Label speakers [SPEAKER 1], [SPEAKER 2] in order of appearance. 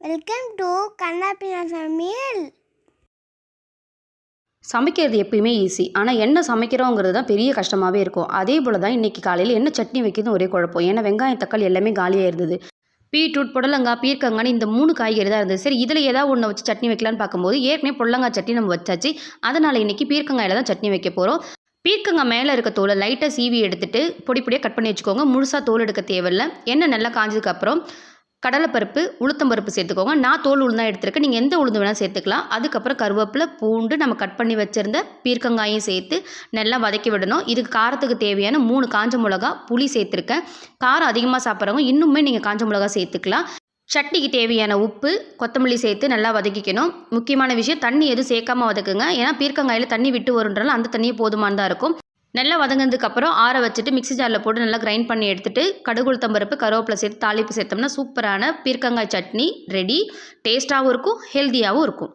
[SPEAKER 1] Welcome to கண்ணாப்பினா சமையல்.
[SPEAKER 2] சமைக்கிறது எப்பயுமே ஈஸி ஆனால் என்ன சமைக்கிறோங்கிறது தான் பெரிய கஷ்டமாகவே இருக்கும். அதே போல் தான் இன்றைக்கி காலையில் என்ன சட்னி வைக்கிறது ஒரே குழப்பம். ஏன்னா வெங்காயம் தக்காளி எல்லாமே காலியாக இருந்தது. பீட்ரூட் புடலங்காய் பீர்க்கங்கான்னு இந்த மூணு காய்கறி தான் இருந்தது. சரி இதில் ஏதாவது ஒன்று வச்சு சட்னி வைக்கலான்னு பார்க்கும்போது ஏற்கனவே புடலங்காய் சட்னி நம்ம வச்சாச்சு. அதனால் இன்றைக்கி பீர்க்கங்காயில் தான் சட்னி வைக்க போகிறோம் பீர்க்கங்காய் மேலே இருக்க தோலை லைட்டாக சீவி எடுத்துட்டு பொடி பொடியாக கட் பண்ணி வச்சுக்கோங்க. முழுசாக தோல் எடுக்க தேவையில்லை. எண்ணெய் நல்லா காஞ்சதுக்கப்புறம் கடலைப்பருப்பு உளுத்தம்பருப்பு சேர்த்துக்கோங்க. நான் தோல் உளுந்தான் எடுத்திருக்கேன். நீங்கள் எந்த உளுந்து வேணால் சேர்த்துக்கலாம். அதுக்கப்புறம் கருவேப்பிலை பூண்டு நம்ம கட் பண்ணி வச்சுருந்த பீர்க்கங்காயும் சேர்த்து நல்லா வதக்கி விடணும். இதுக்கு காரத்துக்கு தேவையான மூணு காஞ்ச மிளகா புளி சேர்த்துருக்கேன். காரம் அதிகமாக சாப்பிட்றவங்க இன்னுமே நீங்கள் காஞ்ச மிளகா சேர்த்துக்கலாம். சட்னிக்கு தேவையான உப்பு கொத்தமல்லி சேர்த்து நல்லா வதக்கிக்கணும். முக்கியமான விஷயம் தண்ணி எதுவும் சேர்க்காமல் வதக்குங்க. ஏன்னா பீர்க்கங்காயில் தண்ணி விட்டு வருன்றாலும் அந்த தண்ணியே போதுமானதாக இருக்கும். நல்லா வதங்கினதுக்கு அப்புறம் ஆற வச்சுட்டு மிக்ஸி ஜாரில் போட்டு நல்லா கிரைண்ட் பண்ணி எடுத்துட்டு கடுகு உளுத்தம்பருப்பு கருவேப்பிலை சேர்த்து தாளிப்பு சேர்த்தோம்னா சூப்பரான பீர்க்கங்காய் சட்னி ரெடி டேஸ்ட்டாகவும் இருக்கும் ஹெல்த்தியாகவும் இருக்கும்.